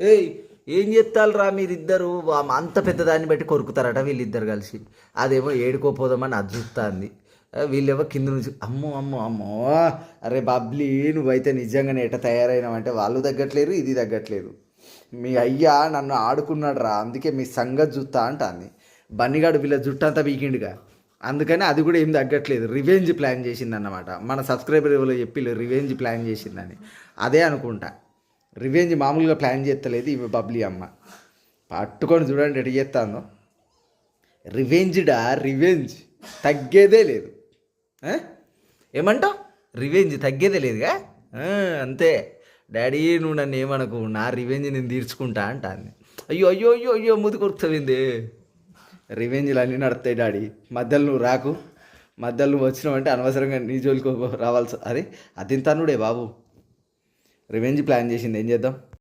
ఏయ్ ఏం చెప్తారా మీరిద్దరు? అంత పెద్ద దాన్ని బట్టి కొరుకుతారట వీళ్ళిద్దరు కలిసి. అదేమో ఏడుకోపోదామని అది చూస్తుంది. వీళ్ళేమో కింద నుంచి అమ్మో అమ్మో అమ్మో అరే బబ్లీ నువ్వైతే నిజంగానే ఎట తయారైనావంటే వాళ్ళు తగ్గట్లేరు ఇది తగ్గట్లేదు. మీ అయ్యా నన్ను ఆడుకున్నాడు రా అందుకే మీ సంగతి జుత్తా అంటాంది. బన్నిగాడు వీళ్ళ జుట్టు అంతా బీకిండుగా అందుకని అది కూడా ఏం తగ్గట్లేదు. రివెంజ్ ప్లాన్ చేసిందన్నమాట. మన సబ్స్క్రైబర్ ఎవరో చెప్పి రివెంజ్ ప్లాన్ చేసిందని. అదే అనుకుంటా. రివెంజ్ మామూలుగా ప్లాన్ చేస్తలేదు ఇవి బబ్లీ అమ్మ. పట్టుకొని చూడండి ఎటు చేస్తాను రివెంజ్డా రివెంజ్ తగ్గేదే లేదు. ఏమంటావు? రివెంజ్ తగ్గేదే లేదుగా? అంతే. డాడీ నువ్వు నన్ను ఏమనకు నా రివెంజ్ నేను తీర్చుకుంటా అంటాను అయ్యో అయ్యో అయ్యో అయ్యో ముది కొరుకుతావింది రివెంజ్లు అన్నీ నడుస్తాయి డాడీ మధ్యలో నువ్వు రాకు. మధ్యలో నువ్వు వచ్చినావంటే అనవసరంగా నీ జోలికి రావాల్సి అదే అది తన్నుడే బాబు? రివెంజ్ ప్లాన్ చేసింది. ఏం చేద్దాం?